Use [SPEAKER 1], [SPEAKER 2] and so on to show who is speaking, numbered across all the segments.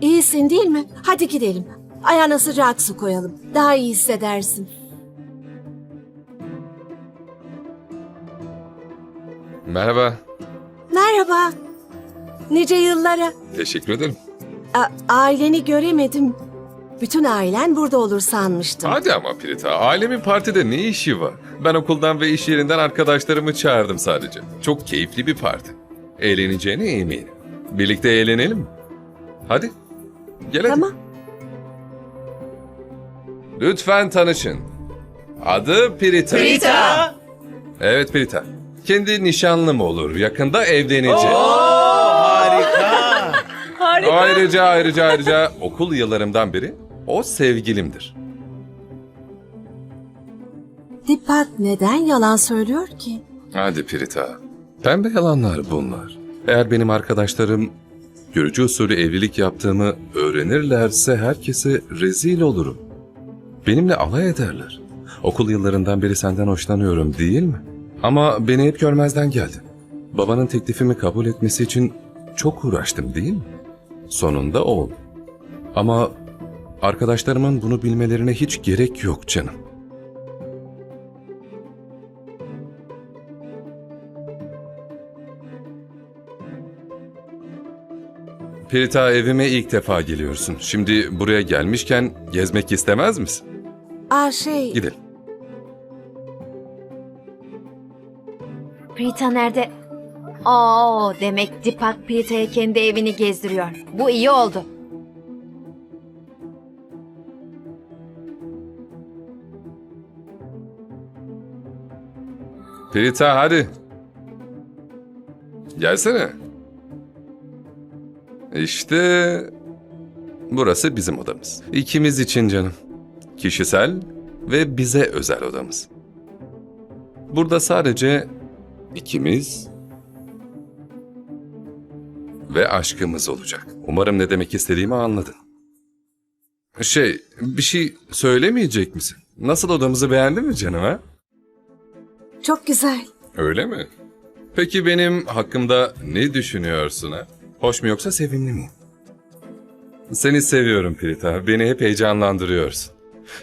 [SPEAKER 1] İyisin değil mi? Hadi gidelim. Ayağına sıcak su koyalım. Daha iyi hissedersin.
[SPEAKER 2] Merhaba.
[SPEAKER 1] Merhaba. Nice yıllara.
[SPEAKER 2] Teşekkür ederim.
[SPEAKER 1] A- aileni göremedim. Bütün ailen burada olur sanmıştım.
[SPEAKER 2] Hadi ama Prita, ailemin partide ne işi var? Ben okuldan ve iş yerinden arkadaşlarımı çağırdım sadece. Çok keyifli bir parti. Eğleneceğine eminim. Birlikte eğlenelim mi? Hadi. Gel hadi.
[SPEAKER 1] Tamam.
[SPEAKER 2] Lütfen tanışın. Adı Prita.
[SPEAKER 3] Rita!
[SPEAKER 2] Evet Prita. Kendi nişanlım olur. Yakında evleneceğiz.
[SPEAKER 3] Harika!
[SPEAKER 2] Ayrıca ayrıca ayrıca okul yıllarımdan beri o sevgilimdir.
[SPEAKER 1] Dipak neden yalan söylüyor ki?
[SPEAKER 2] Hadi Prita. Pembe yalanlar bunlar. Eğer benim arkadaşlarım görücü usulü evlilik yaptığımı öğrenirlerse herkese rezil olurum. Benimle alay ederler. Okul yıllarından beri senden hoşlanıyorum değil mi? Ama beni hep görmezden geldin. Babanın teklifimi kabul etmesi için çok uğraştım değil mi? Sonunda oldu. Ama arkadaşlarımın bunu bilmelerine hiç gerek yok canım. Perita evime ilk defa geliyorsun. Şimdi buraya gelmişken gezmek istemez misin?
[SPEAKER 1] Aa şey,
[SPEAKER 2] Gidelim.
[SPEAKER 4] Prita nerede? Aa, demek Dipak Prita'ya kendi evini gezdiriyor. Bu iyi oldu.
[SPEAKER 2] Perita hadi. Gelsene. İşte burası bizim odamız. İkimiz için canım. Kişisel ve bize özel odamız. Burada sadece ikimiz ve aşkımız olacak. Umarım ne demek istediğimi anladın. Şey, bir şey söylemeyecek misin? Nasıl odamızı beğendin mi canım ha?
[SPEAKER 1] çok güzel.
[SPEAKER 2] Öyle mi? Peki benim hakkımda ne düşünüyorsun ha? Hoş mu yoksa sevimli miyim? Seni seviyorum Prita. Beni hep heyecanlandırıyorsun.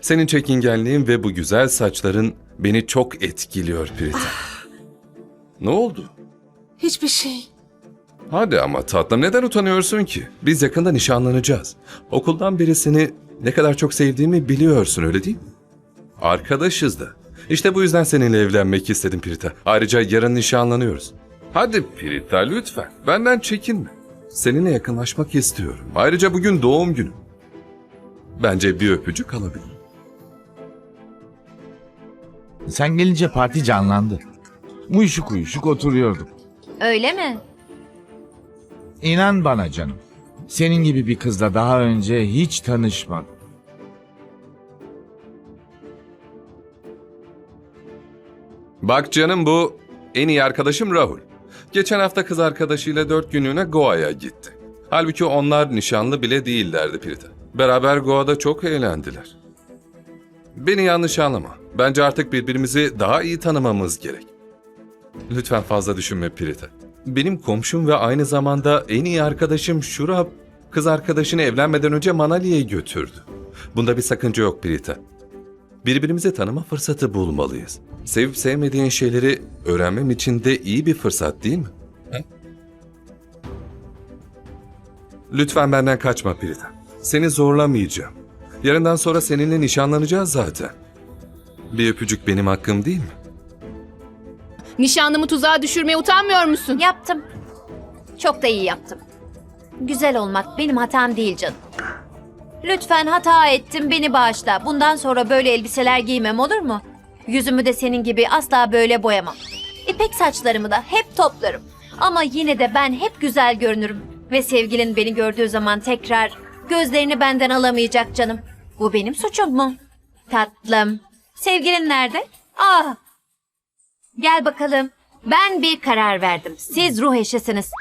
[SPEAKER 2] Senin çekingenliğin ve bu güzel saçların beni çok etkiliyor Prita. ne oldu?
[SPEAKER 1] Hiçbir şey.
[SPEAKER 2] Hadi ama tatlım neden utanıyorsun ki? Biz yakında nişanlanacağız. Okuldan beri seni ne kadar çok sevdiğimi biliyorsun öyle değil mi? Arkadaşız da. İşte bu yüzden seninle evlenmek istedim Prita. Ayrıca yarın nişanlanıyoruz. Hadi Prita lütfen. Benden çekinme. Seninle yakınlaşmak istiyorum. Ayrıca bugün doğum günüm. Bence bir öpücük alabilirim.
[SPEAKER 3] Sen gelince parti canlandı. Uyuşuk uyuşuk oturuyorduk.
[SPEAKER 4] Öyle mi?
[SPEAKER 3] İnan bana canım. Senin gibi bir kızla daha önce hiç tanışmadım.
[SPEAKER 2] Bak canım bu en iyi arkadaşım Rahul. Geçen hafta kız arkadaşıyla dört günlüğüne Goa'ya gitti. Halbuki onlar nişanlı bile değillerdi Prita. Beraber Goa'da çok eğlendiler. Beni yanlış anlama. Bence artık birbirimizi daha iyi tanımamız gerek. Lütfen fazla düşünme Prita. Benim komşum ve aynı zamanda en iyi arkadaşım Şurab, kız arkadaşını evlenmeden önce Manali'ye götürdü. Bunda bir sakınca yok Prita. Birbirimizi tanıma fırsatı bulmalıyız. Sevip sevmediğin şeyleri öğrenmem için de iyi bir fırsat değil mi? He? Lütfen benden kaçma Prita. Seni zorlamayacağım. Yarından sonra seninle nişanlanacağız zaten. Bir öpücük benim hakkım değil mi?
[SPEAKER 5] Nişanlımı tuzağa düşürmeye utanmıyor musun?
[SPEAKER 4] Yaptım. Çok da iyi yaptım. Güzel olmak benim hatam değil canım. Lütfen hata ettim beni bağışla. Bundan sonra böyle elbiseler giymem olur mu? Yüzümü de senin gibi asla böyle boyamam. İpek saçlarımı da hep toplarım. Ama yine de ben hep güzel görünürüm. Ve sevgilin beni gördüğü zaman tekrar gözlerini benden alamayacak canım. Bu benim suçum mu? Tatlım. Sevgilin nerede? Ah Gel bakalım. Ben bir karar verdim. Siz ruh eşisiniz.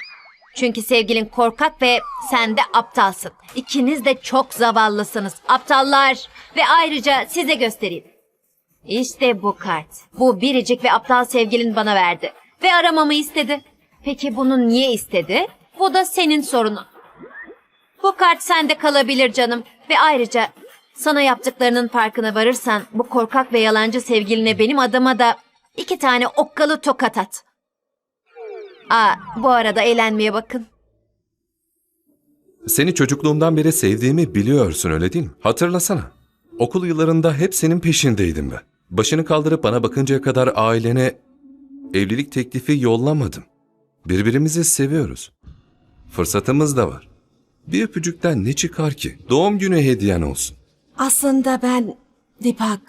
[SPEAKER 4] Çünkü sevgilin korkak ve sen de aptalsın. İkiniz de çok zavallısınız. Aptallar. Ve ayrıca size göstereyim. İşte bu kart. Bu biricik ve aptal sevgilin bana verdi. ve aramamı istedi. Peki bunu niye istedi? Bu da senin sorunun. Bu kart sende kalabilir canım ve ayrıca sana yaptıklarının farkına varırsan bu korkak ve yalancı sevgiline benim adıma da iki tane okkalı tokat at. Aa, bu arada eğlenmeye bakın.
[SPEAKER 2] Seni çocukluğumdan beri sevdiğimi biliyorsun öyle değil mi? Hatırlasana. Okul yıllarında hep senin peşindeydim ben. Başını kaldırıp bana bakıncaya kadar ailene evlilik teklifi yollamadım. Birbirimizi seviyoruz. Fırsatımız da var. Bir öpücükten ne çıkar ki? Doğum günü hediyen olsun.
[SPEAKER 1] Aslında ben Dipak.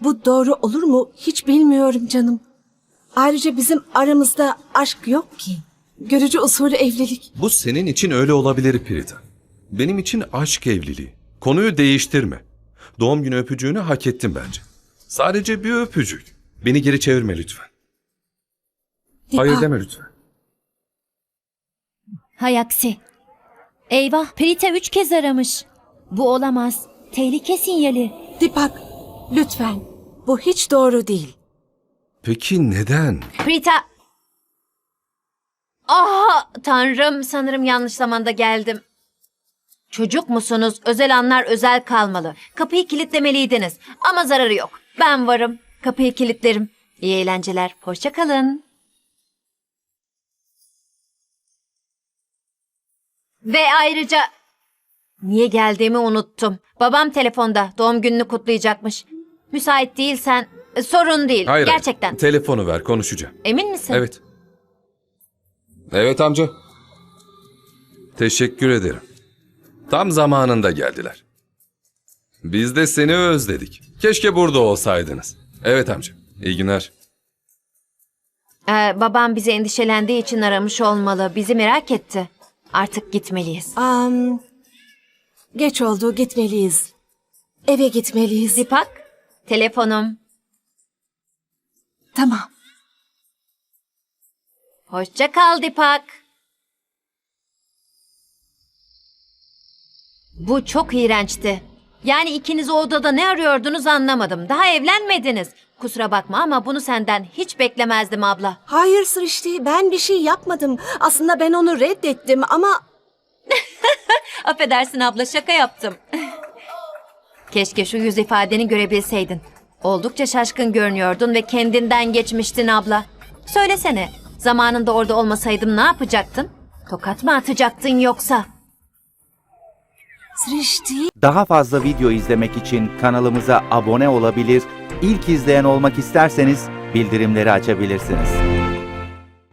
[SPEAKER 1] Bu doğru olur mu hiç bilmiyorum canım. Ayrıca bizim aramızda aşk yok ki. Görücü usulü evlilik.
[SPEAKER 2] Bu senin için öyle olabilir Prita. Benim için aşk evliliği. Konuyu değiştirme. Doğum günü öpücüğünü hak ettim bence. Sadece bir öpücük. Beni geri çevirme lütfen. Hayır deme lütfen.
[SPEAKER 4] Hay aksi. Eyvah Prita üç kez aramış. Bu olamaz. Tehlike sinyali.
[SPEAKER 1] Dipak, lütfen. Bu hiç doğru değil.
[SPEAKER 2] Peki neden?
[SPEAKER 4] Prita. Ah tanrım sanırım yanlış zamanda geldim. Çocuk musunuz? Özel anlar özel kalmalı. Kapıyı kilitlemeliydiniz. Ama zararı yok. Ben varım. Kapıyı kilitlerim. İyi eğlenceler. Hoşça kalın. Ve ayrıca niye geldiğimi unuttum. Babam telefonda doğum gününü kutlayacakmış. Müsait değilsen sorun değil.
[SPEAKER 2] Hayır. hayır.
[SPEAKER 4] Gerçekten.
[SPEAKER 2] Telefonu ver konuşacağım.
[SPEAKER 4] Emin misin?
[SPEAKER 2] Evet. Evet amca. Teşekkür ederim. Tam zamanında geldiler. Biz de seni özledik. Keşke burada olsaydınız. Evet amca. İyi günler.
[SPEAKER 4] Ee, babam bizi endişelendiği için aramış olmalı. Bizi merak etti. Artık gitmeliyiz.
[SPEAKER 1] Am, geç oldu gitmeliyiz. Eve gitmeliyiz.
[SPEAKER 4] Dipak, telefonum.
[SPEAKER 1] Tamam.
[SPEAKER 4] Hoşça kal Dipak. Bu çok iğrençti. Yani ikiniz o odada ne arıyordunuz anlamadım. Daha evlenmediniz. Kusura bakma ama bunu senden hiç beklemezdim abla.
[SPEAKER 1] Hayır Srişti ben bir şey yapmadım. Aslında ben onu reddettim ama
[SPEAKER 4] Affedersin abla şaka yaptım. Keşke şu yüz ifadeni görebilseydin. Oldukça şaşkın görünüyordun ve kendinden geçmiştin abla. Söylesene, zamanında orada olmasaydım ne yapacaktın? Tokat mı atacaktın yoksa?
[SPEAKER 1] Srişti
[SPEAKER 6] Daha fazla video izlemek için kanalımıza abone olabilir, ilk izleyen olmak isterseniz bildirimleri açabilirsiniz.